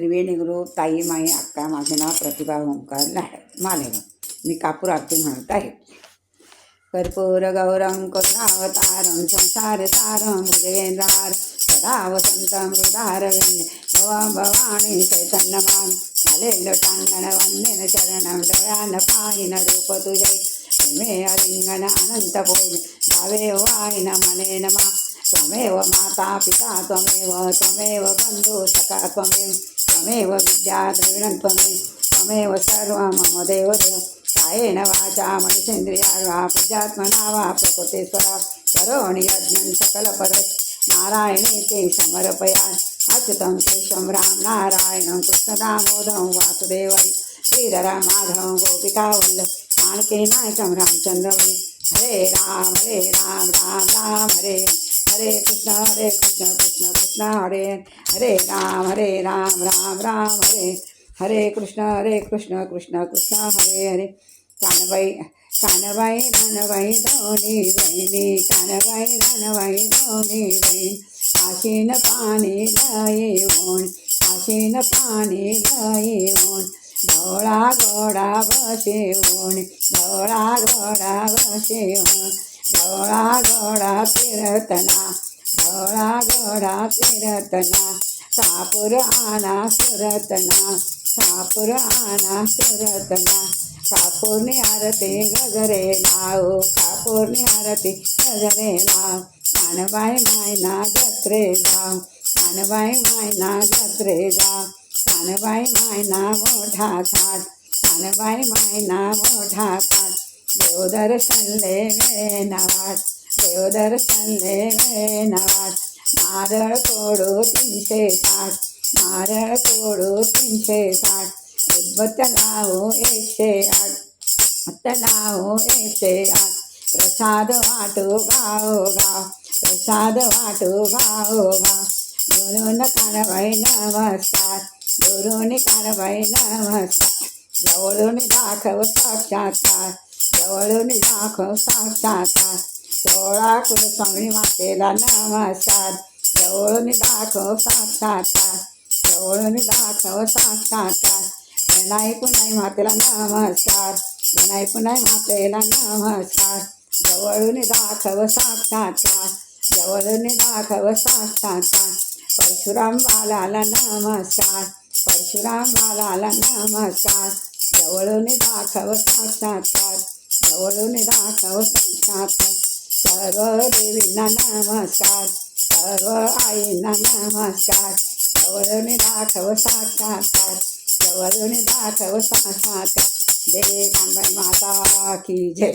त्रिवेणी गुरु ताई माई अक्का माझे नाव प्रतिभा ओंकार लाड मालेगाव मी कापूर आरती म्हणत आहे कर्पूर गौरं करुणावतारं संसार सारं भुजगेंद्रार सदा वसंतं मृदारविंद भव भवानी चैतन्यमान झालेलं टांगण वंदेन चरणं डोळ्यानं पाहिन रूप तुझे मे अलिंगन अनंत पोज भावे वाहिन मनेन मा त्वमेव माता पिता त्वमेव त्वमेव बन्धु सखा त्वमेव त्वमेव विद्या द्रविणं त्वमेव त्वमेव सर्वं मम देवदेव। कायेन वाचा मनुषेन्द्रिया प्रजात्मना वा प्रकृतेश्वरा करोणि यज्ञं सकलपरस् नारायणे ते समर्पया अच्युतं केशं राम नारायणं कृष्णदामोदं वासुदेवं श्रीधरमाधवं गोपिकावल्ल माणके नायकं रामचन्द्रवै हरे राम हरे राम राम राम हरे। हरे कृष्ण हरे कृष्ण कृष्ण कृष्ण हरे हरे राम हरे राम राम राम हरे हरे कृष्ण हरे कृष्ण कृष्ण कृष्ण हरे हरे। कानबाई कानबाई रानबाई धोनी बहिणी कानबाई रानबाई धोनी बहीण काशीन पाणी लई होण काशीन पाणी लई होण ढोळा गोडा बसे होण ढोळा गोडा बसे होण ढोळा घोडा फिरतना ढोळा घोडा फिरतना कापूर आना सुरतना कापूर आना सुरतना कापूरनी आरती गजरे नाव कापूरनी आरती गजरे नाव कानबाई मायना जत्रे जाव कानबाई मायना जत्रे जाव कानबाई मायना मोठा थाट कानबाई मायना मोठा थाट देवदर्शन वेनावाट देवदर्शन वेनावाट नारळ कोडू तीनशे साठ नारळ कोडू तीनशे साठ. उद्भत लावू एकशे आठ लावू एकशे आठ. प्रसाद वाटू गाव गाव प्रसाद वाटू गाव गाव. गुरुन कानबाई नमस्कार गुरुनी कानबाई नमस्कार. जवळून दाखव साक्षात्कार. जवळून दाखव साक्षात्कार सोळा कुलस्वामी मातेला नमस्कार. जवळून दाखव साक्षात्कार जवळून दाखव साक्षात्कार गणाई पुनाई मातेला नमस्कार. गणाई पुनाई मातेला नमस्कार. जवळून दाखव साक्षात्कार जवळून दाखव साक्षात्कार परशुराम बालाला नमस्कार. परशुराम बालाला नमस्कार. जवळून दाखव साक्षात्कार जवळून दाखव साक्षात्कार सर्व देवींना नमस्कार. सर्व आईंना नमस्कार. जवळून दाखव साक्षात्कार. जवळून दाखव साक्षात्कार. जय कांबाई माता की जय.